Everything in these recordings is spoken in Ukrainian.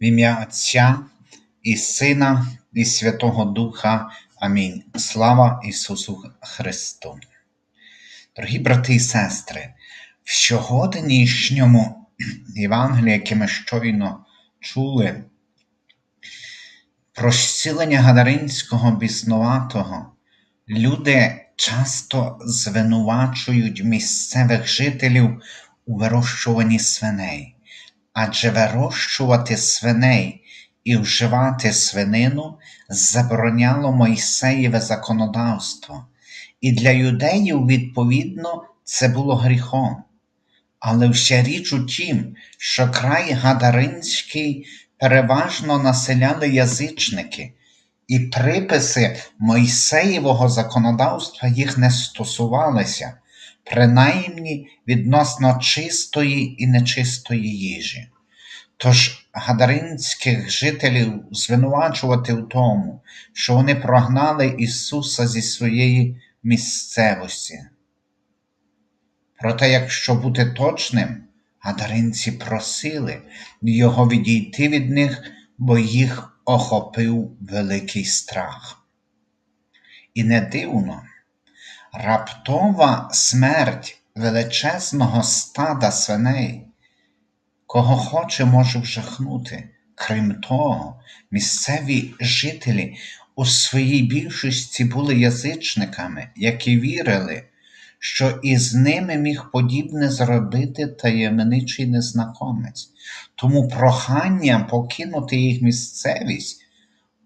В ім'я Отця і Сина, і Святого Духа. Амінь. Слава Ісусу Христу. Дорогі брати і сестри, в сьогоднішньому Євангелії, яке ми щойно чули, про зцілення Гадаринського біснуватого, люди часто звинувачують місцевих жителів у вирощуванні свиней. Адже вирощувати свиней і вживати свинину забороняло Мойсеєве законодавство, і для юдеїв, відповідно, це було гріхом. Але вся річ у тім, що край Гадаринський переважно населяли язичники, і приписи Мойсеєвого законодавства їх не стосувалися, принаймні відносно чистої і нечистої їжі. Тож гадаринських жителів звинувачувати в тому, що вони прогнали Ісуса зі своєї місцевості. Проте, якщо бути точним, гадаринці просили його відійти від них, бо їх охопив великий страх. І не дивно, раптова смерть величезного стада свиней, кого хоче, може вжахнути. Крім того, місцеві жителі у своїй більшості були язичниками, які вірили, що із ними міг подібне зробити таємничий незнакомець. Тому прохання покинути їх місцевість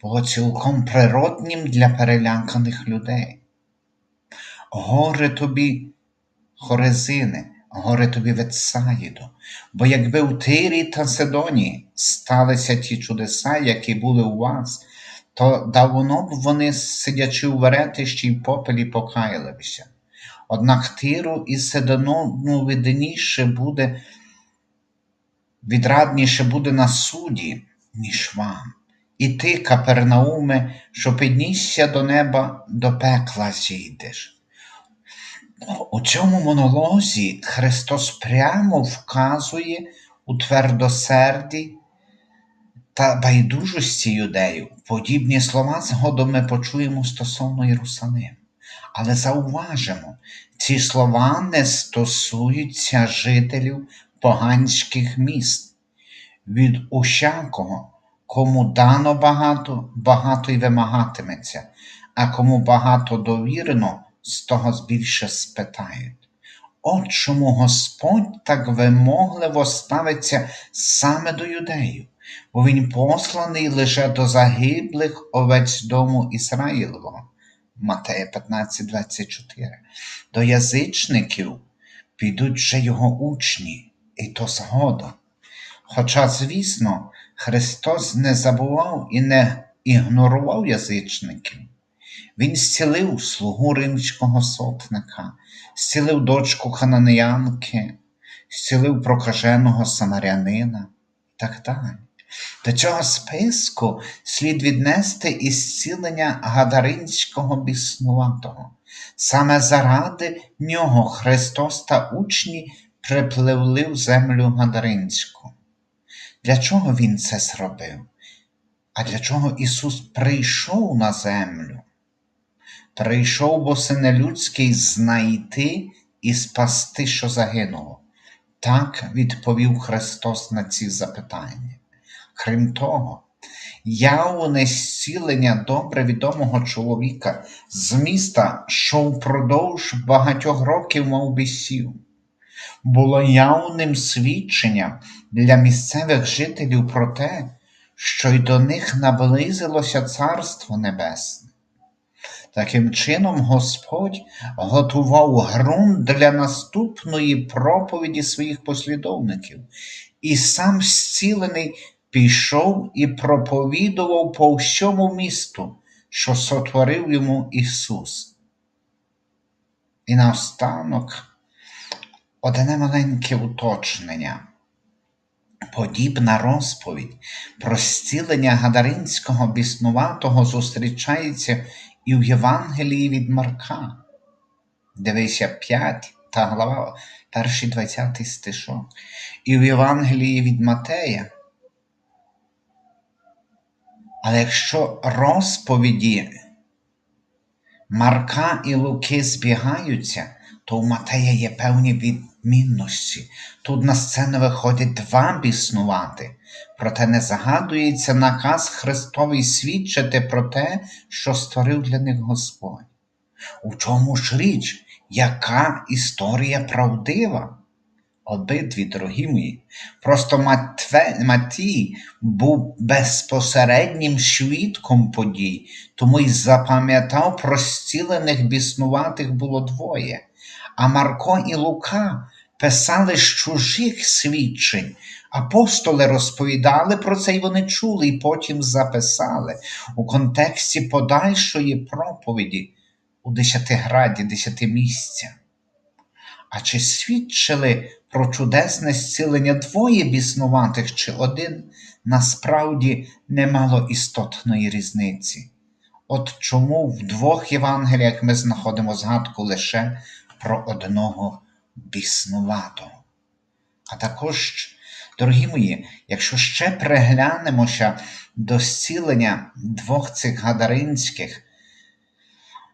було цілком природнім для переляканих людей. Горе тобі, Хорезине, горе тобі Ветсаїду, бо якби в Тирі та Сидоні сталися ті чудеса, які були у вас, то давно б вони, сидячи у веретищі й попелі, покаялися. Однак Тиру і Сидону ну, видніше буде, відрадніше буде на суді, ніж вам. І ти, Капернауме, що піднісся до неба, до пекла зійдеш. У цьому монолозі Христос прямо вказує у твердосерді та байдужості юдеїв. Подібні слова згодом ми почуємо стосовно Єрусалиму. Але зауважимо, ці слова не стосуються жителів поганських міст. Від усякого, кому дано багато, багато й вимагатиметься, а кому багато довірено, з того більше спитають. От чому Господь так вимогливо ставиться саме до юдеїв, бо Він посланий лише до загиблих овець дому Ісраїлового. Матея 15, 24. До язичників підуть вже його учні, і то згодом. Хоча, звісно, Христос не забував і не ігнорував язичників. Він зцілив слугу римського сотника, зцілив дочку хананеянки, зцілив прокаженого самарянина і так далі. До цього списку слід віднести і зцілення гадаринського біснуватого. Саме заради нього Христос та учні припливли в землю гадаринську. Для чого Він це зробив? А для чого Ісус прийшов на землю? Прийшов бо сине людський знайти і спасти, що загинуло. Так відповів Христос на ці запитання. Крім того, явне зцілення добре відомого чоловіка з міста, що впродовж багатьох років мав бісів, було явним свідченням для місцевих жителів про те, що й до них наблизилося Царство Небесне. Таким чином, Господь готував ґрунт для наступної проповіді своїх послідовників, і сам зцілений пішов і проповідував по всьому місту, що сотворив йому Ісус. І наостанок одне маленьке уточнення. Подібна розповідь про зцілення Гадаринського біснуватого зустрічається і в Євангелії від Марка, дивися 5 та глава, перший 20 стишок. І в Євангелії від Матея. Але якщо розповіді Марка і Луки збігаються, то у Матея є певні відмінності. Тут на сцену виходять два біснувати, проте не загадується наказ Христовий свідчити про те, що створив для них Господь. У чому ж річ, яка історія правдива? Обидві, дорогі мої, просто Матве, Матій був безпосереднім свідком подій, тому й запам'ятав про зцілених біснуватих було двоє. А Марко і Лука писали з чужих свідчень. Апостоли розповідали про це, і вони чули, і потім записали у контексті подальшої проповіді у десятиграді, десятимісця. А чи свідчили про чудесне зцілення двоє біснуватих чи один, насправді немало істотної різниці. От чому в двох Євангеліях ми знаходимо згадку лише про одного біснуватого. А також, дорогі мої, якщо ще приглянемося до зцілення двох цих гадаринських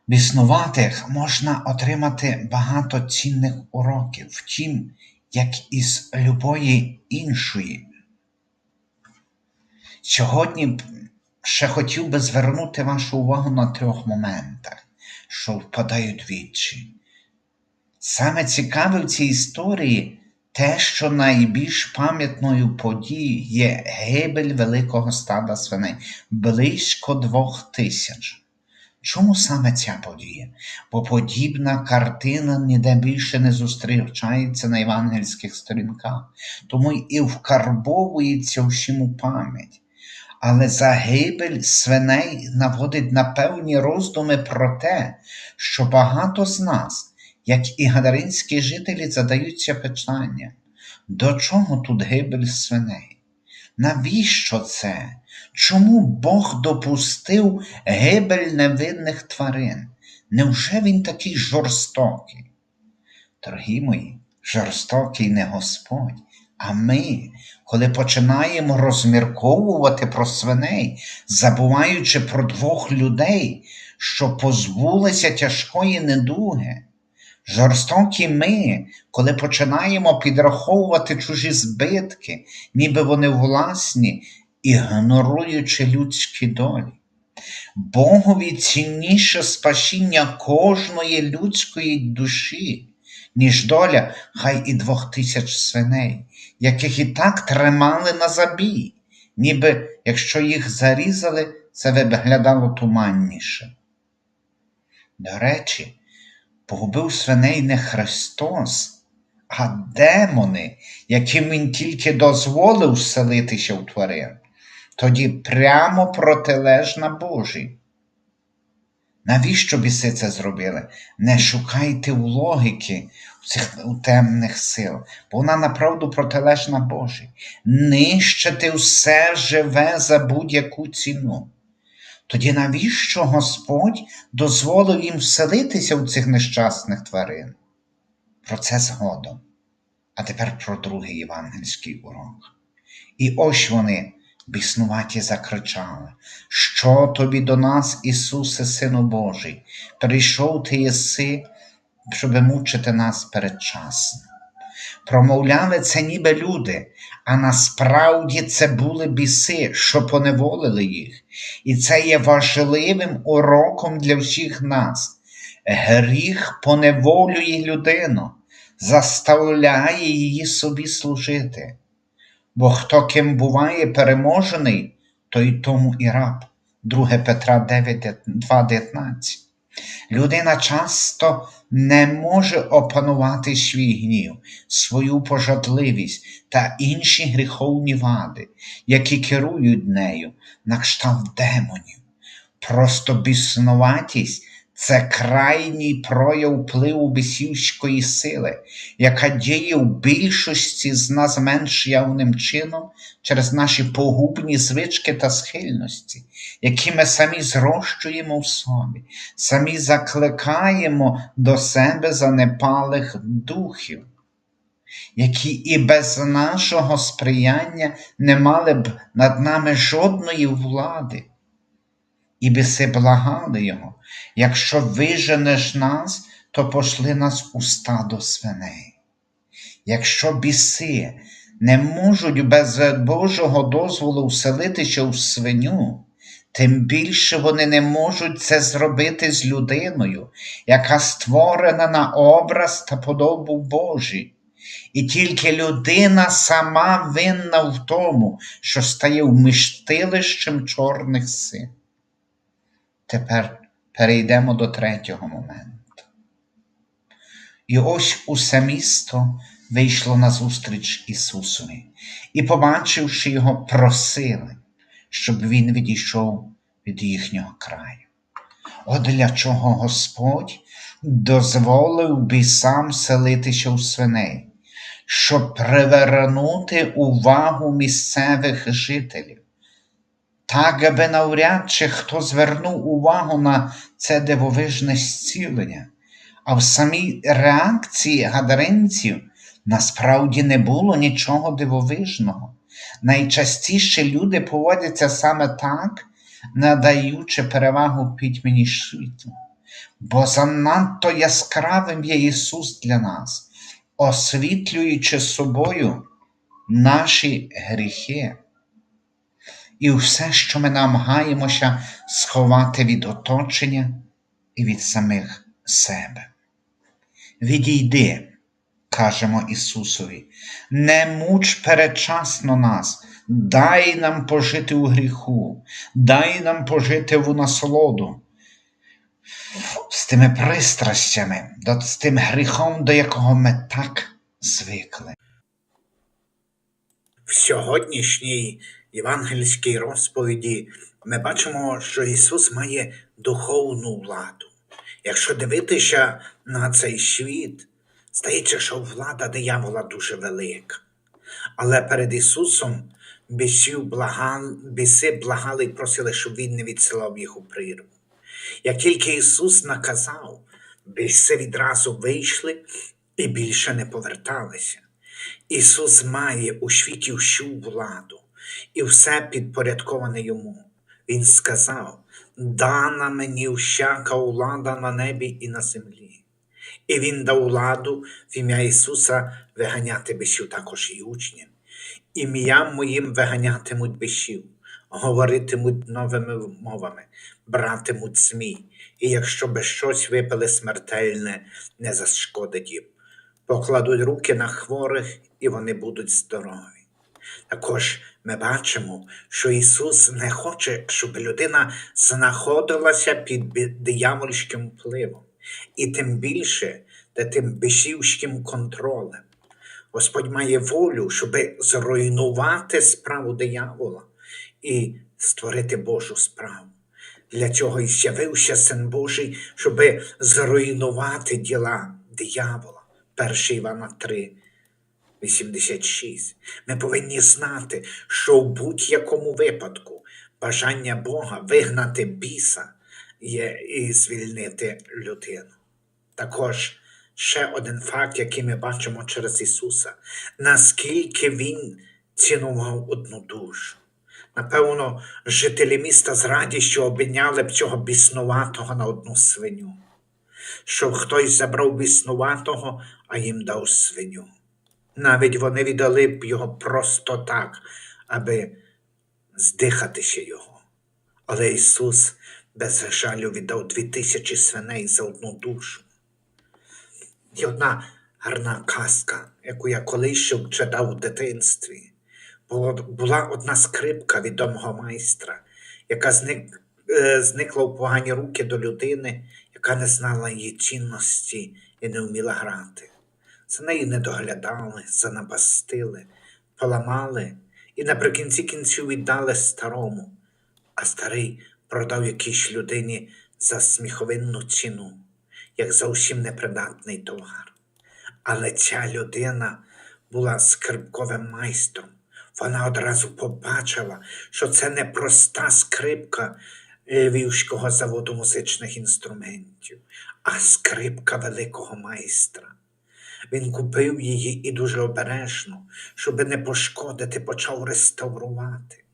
біснуватих, можна отримати багато цінних уроків, втім, як із любої іншої. Сьогодні ще хотів би звернути вашу увагу на трьох моментах, що впадають вічі. Саме цікаве в цій історії те, що найбільш пам'ятною подією є гибель великого стада свиней близько двох тисяч. Чому саме ця подія? Бо подібна картина ніде більше не зустрічається на євангельських сторінках, тому і вкарбовується всім у пам'ять. Але загибель свиней наводить на певні роздуми про те, що багато з нас, як і гадаринські жителі, задаються питанням, до чого тут гибель свиней? Навіщо це? Чому Бог допустив гибель невинних тварин? Невже він такий жорстокий? Дорогі мої, жорстокий не Господь, а ми, коли починаємо розмірковувати про свиней, забуваючи про двох людей, що позбулися тяжкої недуги. Жорстокі ми, коли починаємо підраховувати чужі збитки, ніби вони власні, ігноруючи людські долі. Богові цінніше спасіння кожної людської душі, ніж доля хай і двох тисяч свиней, яких і так тримали на забій, ніби якщо їх зарізали, це виглядало туманніше. До речі, погубив свиней не Христос, а демони, яким він тільки дозволив селитися в тварин, тоді прямо протилежна Божій. Навіщо біси це зробили? Не шукайте у логіки у цих у темних сил, бо вона направду протилежна Божій. Нищити все живе за будь-яку ціну. Тоді навіщо Господь дозволив їм вселитися у цих нещасних тварин? Про це згодом. А тепер про другий євангельський урок. І ось вони, біснуваті, закричали, що тобі до нас, Ісусе, Сину Божий, прийшов ти єси, щоб мучити нас передчасно. Промовляли це ніби люди, а насправді це були біси, що поневолили їх. І це є важливим уроком для всіх нас. Гріх поневолює людину, заставляє її собі служити. Бо хто ким буває переможений, той тому і раб. 2 Петра 2,19. Людина часто не може опанувати свій гнів, свою пожадливість та інші гріховні вади, які керують нею на кшталт демонів. Просто біснуватість це крайній прояв впливу бісівської сили, яка діє в більшості з нас менш явним чином через наші погубні звички та схильності, які ми самі зрощуємо в собі, самі закликаємо до себе занепалих духів. Які і без нашого сприяння не мали б над нами жодної влади. І біси благали його. Якщо виженеш нас, то пошли нас у стадо свиней. Якщо біси не можуть без Божого дозволу вселитися у свиню, тим більше вони не можуть це зробити з людиною, яка створена на образ та подобу Божі. І тільки людина сама винна в тому, що стає вміштилищем чорних сил. Тепер перейдемо до третього моменту. І ось усе місто вийшло назустріч Ісусові, і, побачивши його, просили, щоб Він відійшов від їхнього краю. От для чого Господь дозволив бісам селитися у свиней, щоб привернути увагу місцевих жителів. Так, аби навряд чи хто звернув увагу на це дивовижне зцілення, а в самій реакції гадаринців насправді не було нічого дивовижного. Найчастіше люди поводяться саме так, надаючи перевагу пітьмені світу. Бо занадто яскравим є Ісус для нас, освітлюючи собою наші гріхи. І все, що ми намагаємося сховати від оточення і від самих себе. Відійди, кажемо Ісусові, не муч передчасно нас, дай нам пожити у гріху, дай нам пожити в насолоду. З тими пристрастями, з тим гріхом, до якого ми так звикли. В сьогоднішній євангельській розповіді ми бачимо, що Ісус має духовну владу. Якщо дивитися на цей світ, здається, що влада диявола дуже велика. Але перед Ісусом бісів благали, біси благали і просили, щоб Він не відсилав їх у прірву. Як тільки Ісус наказав, біси відразу вийшли і більше не поверталися. Ісус має у світі всю владу, і все підпорядковане йому. Він сказав: дана мені всяка влада на небі і на землі. І він дав владу в ім'я Ісуса виганяти бісів також і учням. Ім'ям моїм виганятимуть бісів, говоритимуть новими мовами, братимуть змій, і якщо би щось випили смертельне, не зашкодить їм покладуть руки на хворих, і вони будуть здорові. Також ми бачимо, що Ісус не хоче, щоб людина знаходилася під диявольським впливом, і тим більше та тим бісівським контролем. Господь має волю, щоб зруйнувати справу диявола і створити Божу справу. Для цього і з'явився Син Божий, щоб зруйнувати діла диявола. 1 Івана 3, 86. Ми повинні знати, що в будь-якому випадку бажання Бога вигнати біса є і звільнити людину. Також ще один факт, який ми бачимо через Ісуса, наскільки Він цінував одну душу. Напевно, жителі міста з радістю обміняли б цього біснуватого на одну свиню, щоб хтось забрав біснуватого, а їм дав свиню. Навіть вони віддали б його просто так, аби здихатися його. Але Ісус без жалю віддав дві тисячі свиней за одну душу. Є одна гарна казка, яку я колись ще читав у дитинстві. Була одна скрипка відомого майстра, яка зник, е, зникла у погані руки до людини, яка не знала її цінності і не вміла грати. За нею не доглядали, занапастили, поламали і наприкінці кінців віддали старому, а старий продав якійсь людині за сміховинну ціну, як зовсім непридатний товар. Але ця людина була скрипковим майстром. Вона одразу побачила, що це не проста скрипка Львівського заводу музичних інструментів, а скрипка великого майстра. Він купив її і дуже обережно, щоби не пошкодити, почав реставрувати.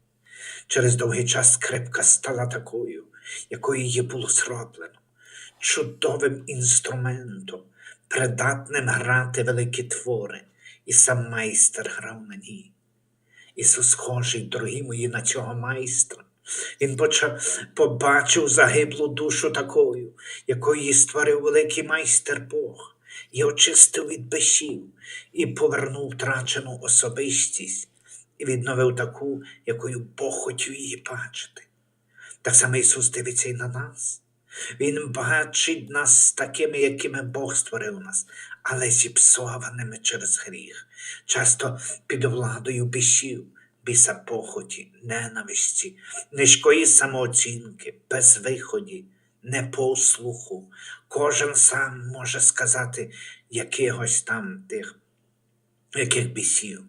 Через довгий час скрипка стала такою, якою її було зроблено, чудовим інструментом, придатним грати великі твори, і сам майстер грав на ній. Ісус схожий, дорогі мої, на цього майстра. Він почав, побачив загиблу душу такою, якою її створив великий майстер Бог, і очистив від бешів, і повернув втрачену особистість, і відновив таку, якою Бог хотів її бачити. Так само Ісус дивиться і на нас. Він бачить нас такими, якими Бог створив нас, але зіпсованими через гріх, часто під владою бісів, біса похоті, ненависті, низької самооцінки, безвиході, непослуху. Кожен сам може сказати якихось там тих, яких бісів.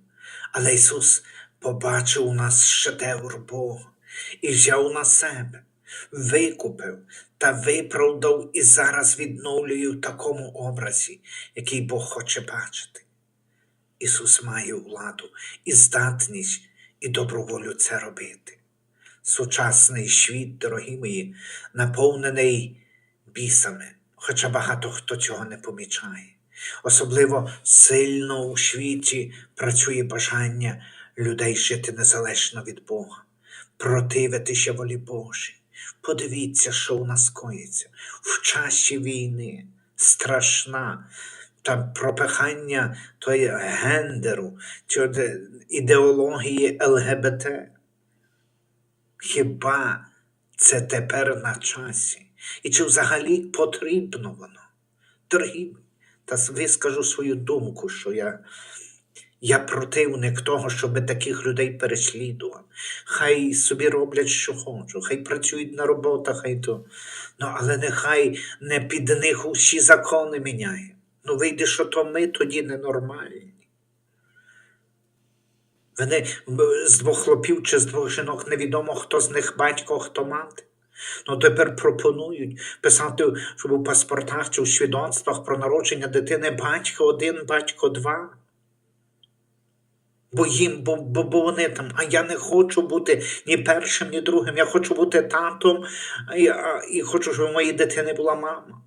Але Ісус побачив у нас шедевр Бога і взяв на себе, викупив та виправдав і зараз відновлює в такому образі, який Бог хоче бачити. Ісус має владу і здатність і добру волю це робити. Сучасний світ, дорогі мої, наповнений бісами, хоча багато хто цього не помічає. Особливо сильно у світі працює бажання людей жити незалежно від Бога, противитися волі Божій. Подивіться, що у нас коїться в часі війни, страшна та пропихання тої гендеру, ідеології ЛГБТ. Хіба це тепер на часі? І чи взагалі потрібно воно? Дорогі, та вискажу свою думку, що я, я противник того, щоб таких людей переслідував. Хай собі роблять, що хочуть, хай працюють на роботах, хай то. Ну, але нехай не під них усі закони міняє. Ну, вийде, що то ми тоді ненормальні. Вони з двох хлопів чи з двох жінок невідомо, хто з них батько, хто мати. Ну тепер пропонують писати, щоб у паспортах чи у свідоцтвах про народження дитини батько один, батько два. Бо їм, бо, бо, бо вони там, а я не хочу бути ні першим, ні другим. Я хочу бути татом я, а- і хочу, щоб у моїй дитини була мама.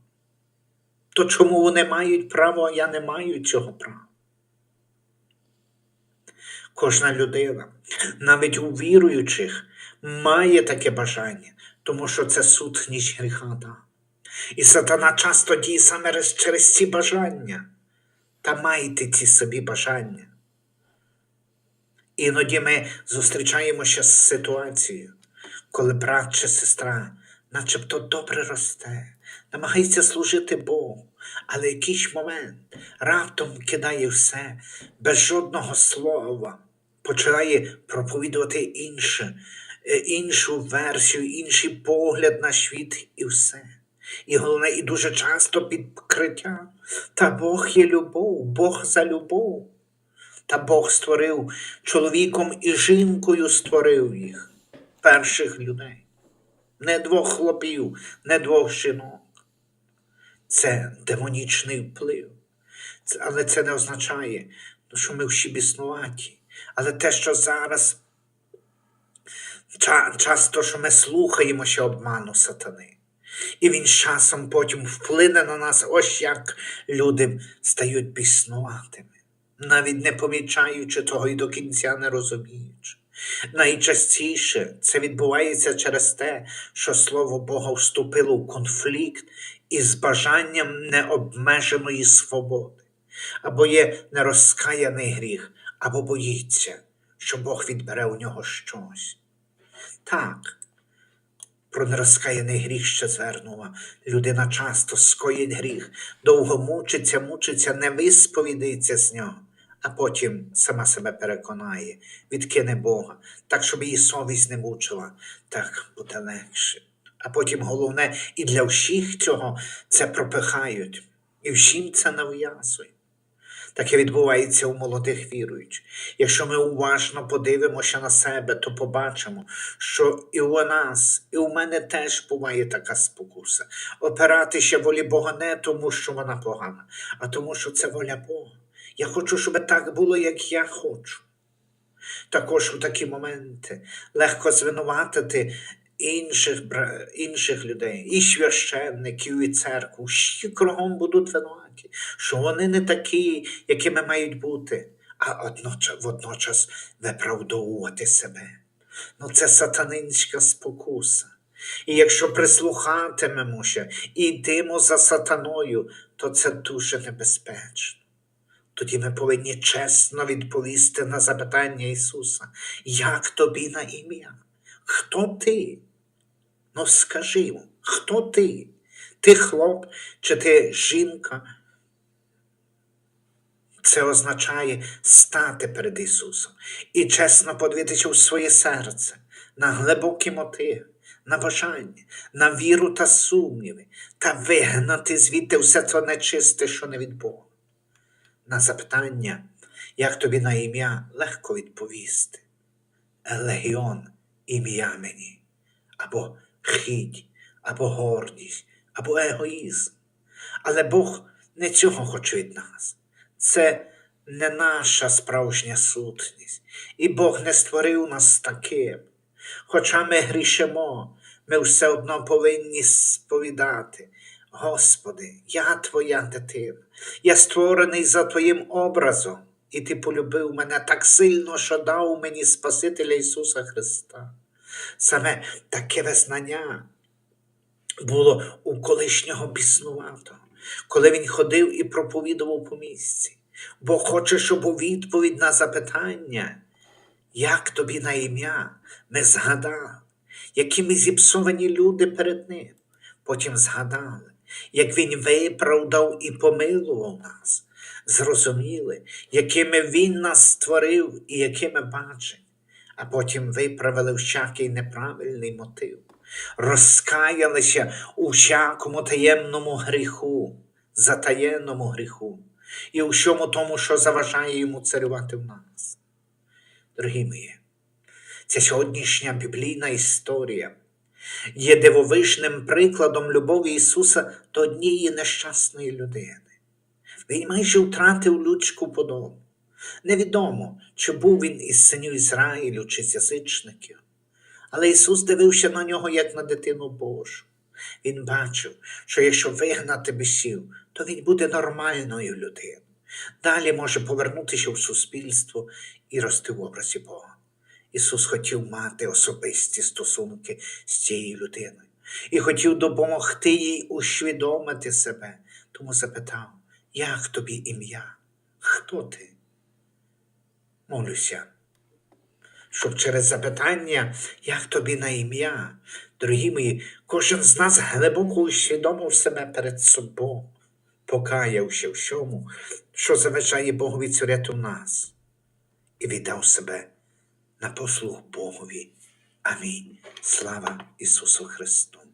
То чому вони мають право, а я не маю цього права? Кожна людина, навіть у віруючих, має таке бажання, тому що це сутність гріха. І сатана часто діє саме через ці бажання. Та майте ці собі бажання. Іноді ми зустрічаємося з ситуацією, коли брат чи сестра начебто добре росте, намагається служити Богу, але якийсь момент раптом кидає все без жодного слова, починає проповідувати інше, е, іншу версію, інший погляд на світ і все. І головне, і дуже часто під покриттям. Та Бог є любов, Бог за любов. Та Бог створив чоловіком і жінкою створив їх, перших людей. Не двох хлопів, не двох жінок. Це демонічний вплив. Але це не означає, що ми всі біснуваті. Але те, що зараз ча- часто, що ми слухаємося обману сатани. І він часом потім вплине на нас, ось як люди стають біснуватими, навіть не помічаючи того і до кінця не розуміючи. Найчастіше це відбувається через те, що Слово Бога вступило в конфлікт із бажанням необмеженої свободи, або є нерозкаяний гріх, або боїться, що Бог відбере у нього щось. Так, про нерозкаяний гріх ще звернула. Людина часто скоїть гріх, довго мучиться, мучиться, не висповідається з нього, а потім сама себе переконає, відкине Бога, так, щоб її совість не мучила, так буде легше. А потім головне, і для всіх цього це пропихають, і всім це нав'язують. Таке відбувається у молодих віруючих. Якщо ми уважно подивимося на себе, то побачимо, що і у нас, і у мене теж буває така спокуса. Опиратися волі Бога не тому, що вона погана, а тому, що це воля Бога. Я хочу, щоб так було, як я хочу. Також у такі моменти легко звинуватити інших, інших людей, і священників, і церкву. Всі кругом будуть винуваті, що вони не такі, якими мають бути, а водночас виправдовувати себе. Ну, це сатанинська спокуса. І якщо прислухатимемося і йдемо за сатаною, то це дуже небезпечно. Тоді ми повинні чесно відповісти на запитання Ісуса, як тобі на ім'я? Хто ти? Ну скажи хто ти? Ти хлоп чи ти жінка? Це означає стати перед Ісусом і чесно подивитися в своє серце на глибокі мотиви, на бажання, на віру та сумніви, та вигнати звідти все це нечисте, що не від Бога. На запитання, як тобі на ім'я, легко відповісти. Легіон ім'я мені, або хідь, або гордість, або егоїзм. Але Бог не цього хоче від нас. Це не наша справжня сутність, і Бог не створив нас таким. Хоча ми грішимо, ми все одно повинні сповідати. Господи, я твоя дитина, я створений за Твоїм образом, і Ти полюбив мене так сильно, що дав мені Спасителя Ісуса Христа. Саме таке визнання було у колишнього біснуватого, коли він ходив і проповідував по місці. Бо хоче, щоб у відповідь на запитання, як тобі на ім'я, ми згадали, які ми зіпсовані люди перед ним. Потім згадали, як він виправдав і помилував нас, зрозуміли, якими він нас створив і якими бачить, а потім виправили всякий неправильний мотив, розкаялися у всякому таємному гріху, затаєнному гріху, і у всьому тому, що заважає йому царювати в нас. Дорогі мої, ця сьогоднішня біблійна історія є дивовижним прикладом любові Ісуса до однієї нещасної людини. Він майже втратив людську подобу. Невідомо, чи був він із синів Ізраїлю чи з язичників. Але Ісус дивився на нього як на дитину Божу. Він бачив, що якщо вигнати бісів, то він буде нормальною людиною. Далі може повернутися в суспільство і рости в образі Бога. Ісус хотів мати особисті стосунки з цією людиною і хотів допомогти їй усвідомити себе, тому запитав, як тобі ім'я? Хто ти? Молюся, щоб через запитання, як тобі на ім'я, дорогі мої, кожен з нас глибоко усвідомив себе перед собою, покаявся всьому, що заважає Богові царяти в нас, і віддав себе на послуг Богові. Амінь. Слава Ісусу Христу!